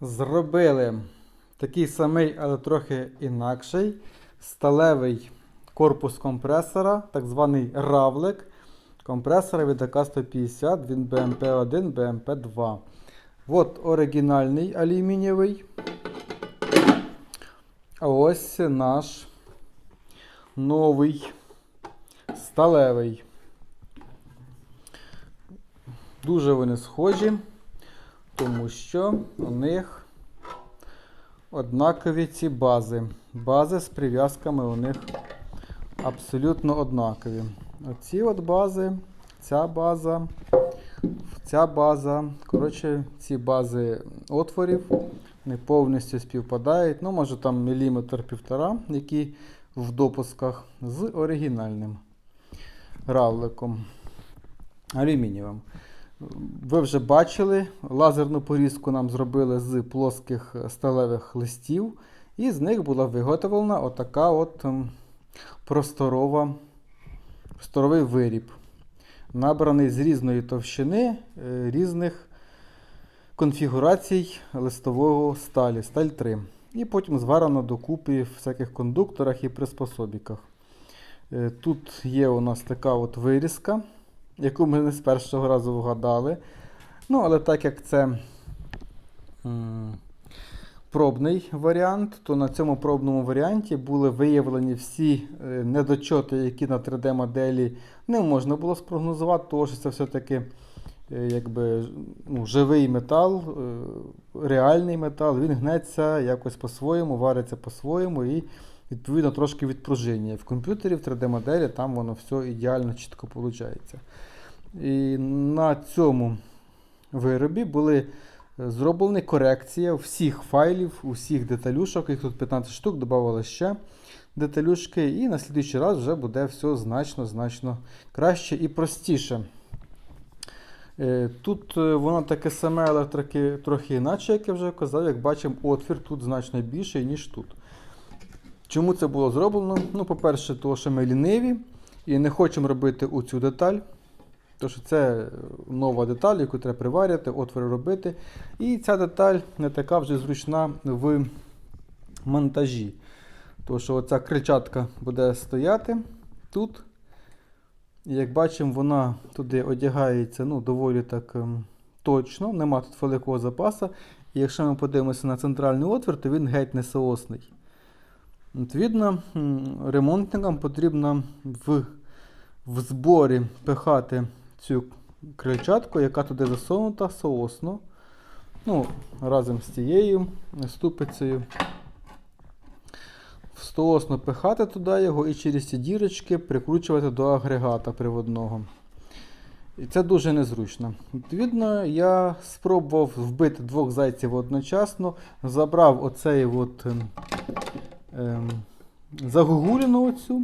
Зробили такий самий, але трохи інакший сталевий корпус компресора, так званий равлик. Компресора від АК-150, він BMP1, BMP2. От оригінальний алюмінієвий. А ось наш новий сталевий. Дуже вони схожі, тому що у них однакові ці бази. Бази з прив'язками у них абсолютно однакові. Оці от бази, ця база, ця база. Коротше, ці бази отворів не повністю співпадають. Ну, може там міліметр півтора, які в допусках з оригінальним равликом алюмінієвим. Ви вже бачили, лазерну порізку нам зробили з плоских сталевих листів, і з них була виготовлена отака от ем, просторова, просторовий виріб, набраний з різної товщини, е, різних конфігурацій листового сталі, сталь 3. І потім зварено докупи в всяких кондукторах і приспособіках. Е, Тут є у нас така от вирізка, яку ми не з першого разу вгадали. Ну, але так як це пробний варіант, то на цьому пробному варіанті були виявлені всі е, недочоти, які на 3D-моделі не можна було спрогнозувати, тому що це все-таки е, якби, ну, живий метал, е, реальний метал, він гнеться якось по-своєму, вариться по-своєму і відповідно трошки відпружинює. В комп'ютері, в 3D-моделі там воно все ідеально чітко виходить. І на цьому виробі були е, зроблені корекція всіх файлів, усіх деталюшок, їх тут 15 штук, додавали ще деталюшки, і на слідуючий раз вже буде все значно-значно краще і простіше. Е, Тут е, воно таке саме, але трохи, трохи інакше, як я вже казав, як бачимо, отвір тут значно більший, ніж тут. Чому це було зроблено? Ну, по-перше, тому що ми ліниві і не хочемо робити оцю деталь. Тому що це нова деталь, яку треба приварити, отвори робити. І ця деталь не така вже зручна в монтажі. Тому що оця кричатка буде стояти тут. Як бачимо, вона туди одягається ну, доволі так ем, точно, нема тут великого запасу. І якщо ми подивимося на центральний отвір, то він геть не соосний. Відповідно, ремонтникам потрібно в, в зборі пихати цю крильчатку, яка туди засунута соосно. Ну, разом з цією ступицею. Стоосно пихати туди його і через ці дірочки прикручувати до агрегата приводного. І це дуже незручно. Відповідно, я спробував вбити двох зайців одночасно, забрав оцей от ем, загугуліну оцю.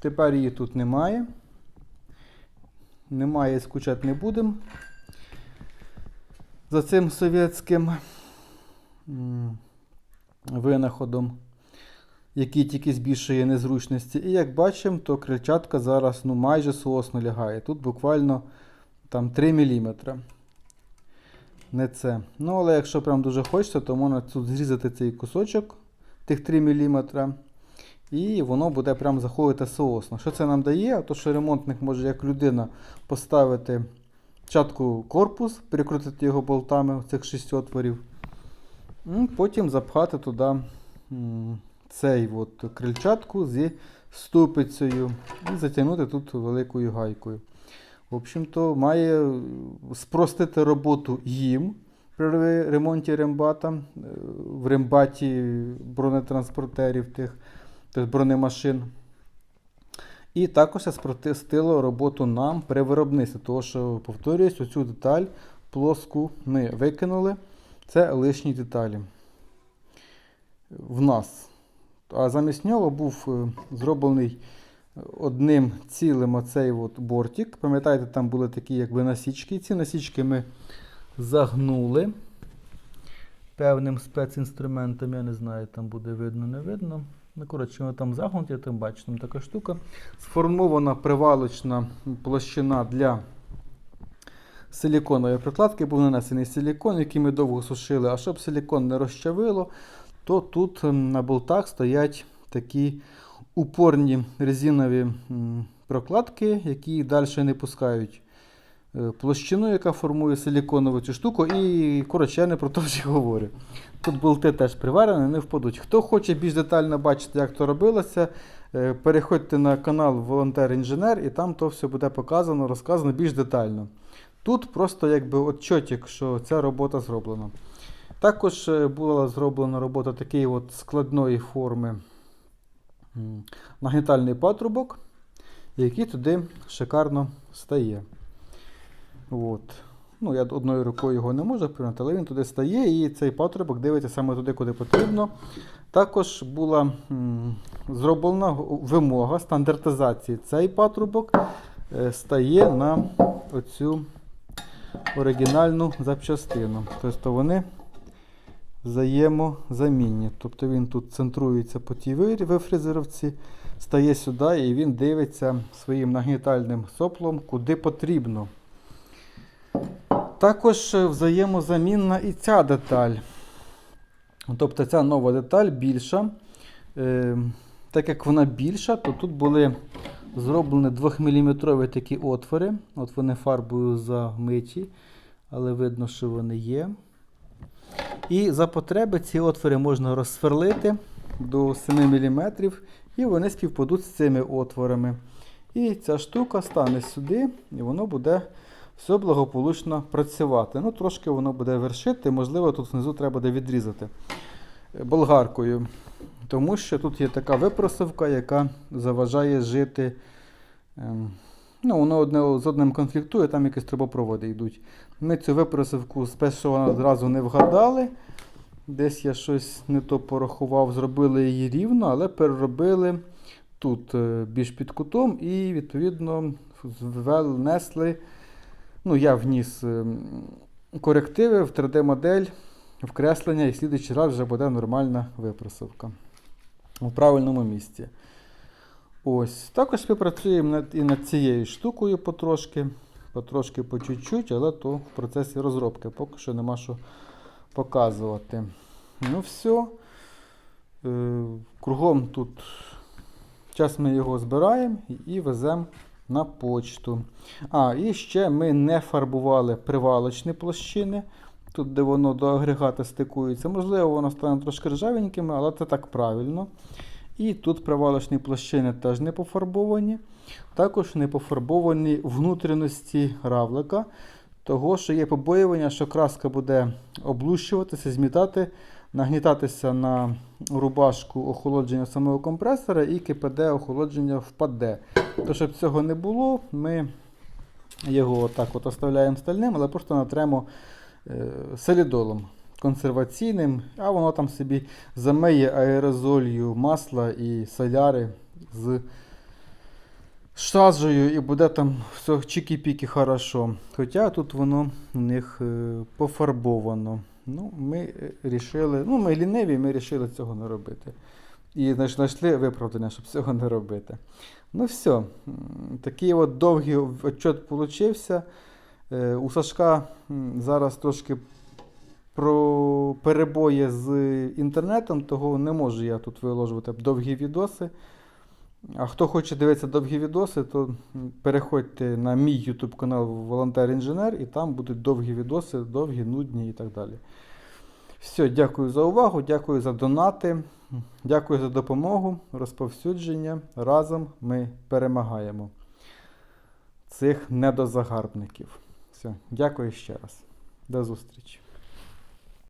Тепер її тут немає. Немає, скучати не будемо. За цим совєтським винаходом, який тільки збільшує незручності. І як бачимо, то крильчатка зараз ну, майже соосно лягає. Тут буквально там 3 мм. Не це. Ну, але якщо прям дуже хочеться, то можна тут зрізати цей кусочок тих 3 мм. І воно буде прям заходити соосно. Що це нам дає? То, що ремонтник може як людина поставити спочатку корпус, перекрутити його болтами цих 6 отворів. Потім запхати туди цей от крильчатку зі ступицею і затягнути тут великою гайкою. В общем-то, має спростити роботу їм при ремонті рембата, е, в рембаті бронетранспортерів тих тобто бронемашин. І також спростило роботу нам при виробництві, тому що, повторююсь, оцю деталь плоску ми викинули. Це лишні деталі в нас. А замість нього був е, зроблений одним цілим оцей от бортик. Пам'ятаєте, там були такі якби насічки. Ці насічки ми загнули певним спецінструментом. Я не знаю, там буде видно, не видно. Ну, коротше, воно там загнуті, там бачите, там така штука. Сформована привалочна площина для силіконової прокладки був нанесений силікон, який ми довго сушили. А щоб силікон не розчавило, то тут на болтах стоять такі упорні резинові прокладки, які далі не пускають площину, яка формує силіконову цю штуку. І коротше, я не про те вже говорю. Тут болти теж приварені, не впадуть. Хто хоче більш детально бачити, як то робилося, е, переходьте на канал Волонтер-інженер, і там то все буде показано, розказано більш детально. Тут просто якби отчотик, що ця робота зроблена. Також е, була зроблена робота такої от складної форми нагнітальний патрубок, який туди шикарно стає. От. Ну, я одною рукою його не можу прийняти, але він туди стає і цей патрубок дивиться саме туди, куди потрібно. Також була зроблена вимога стандартизації. Цей патрубок е, стає на оцю оригінальну запчастину. Тобто вони взаємозамінні. Тобто він тут центрується по тій ви- вифрезеровці, стає сюди і він дивиться своїм нагнітальним соплом, куди потрібно. Також е, взаємозамінна і ця деталь. Тобто ця нова деталь більша. Е, так як вона більша, то тут були зроблені 2-мм такі отвори. От вони фарбою замиті, але видно, що вони є. І за потреби ці отвори можна розсверлити до 7 мм, і вони співпадуть з цими отворами. І ця штука стане сюди, і воно буде все благополучно працювати. Ну, трошки воно буде вершити, можливо, тут внизу треба буде відрізати е, болгаркою. Тому що тут є така випросовка, яка заважає жити. ем, Ну, воно одне з одним конфліктує, там якісь трубопроводи йдуть. Ми цю випросовку з першого зразу не вгадали. Десь я щось не то порахував, зробили її рівно, але переробили тут е, більш під кутом і, відповідно, внесли. Ну, я вніс ем, корективи в 3D-модель, вкреслення, і слідуючий раз вже буде нормальна випросовка у правильному місці. Ось. Також співпрацюємо над, і над цією штукою потрошки, потрошки по чуть-чуть, але то в процесі розробки поки що нема що показувати. Ну, все. Е, кругом тут час ми його збираємо і веземо на почту. А, і ще ми не фарбували привалочні площини. Тут, де воно до агрегата стикується. Можливо, воно стане трошки ржавенькими, але це так правильно. І тут привалочні площини теж не пофарбовані. Також не пофарбовані внутрішності равлика, того, що є побоювання, що краска буде облущуватися, змітати, нагнітатися на рубашку охолодження самого компресора і КПД охолодження впаде. То, щоб цього не було, ми його так от оставляємо стальним, але просто натремо е, солідолом консерваційним, а воно там собі замиє аерозолью масла і соляри з шазою і буде там все чікі-піки хорошо. Хоча тут воно у них е, пофарбовано. Ну, ми е, рішили, ну, ми ліниві, ми рішили цього не робити. І знайшли виправдання, щоб цього не робити. Ну все, такий от довгий отчет получився. Е, У Сашка зараз трошки про перебої з інтернетом, того не можу я тут виложувати довгі відоси. А хто хоче дивитися довгі відоси, то переходьте на мій YouTube канал Волонтер-інженер, і там будуть довгі відоси, довгі, нудні і так далі. Все, дякую за увагу, дякую за донати, дякую за допомогу, розповсюдження. Разом ми перемагаємо цих недозагарбників. Все, дякую ще раз. До зустрічі.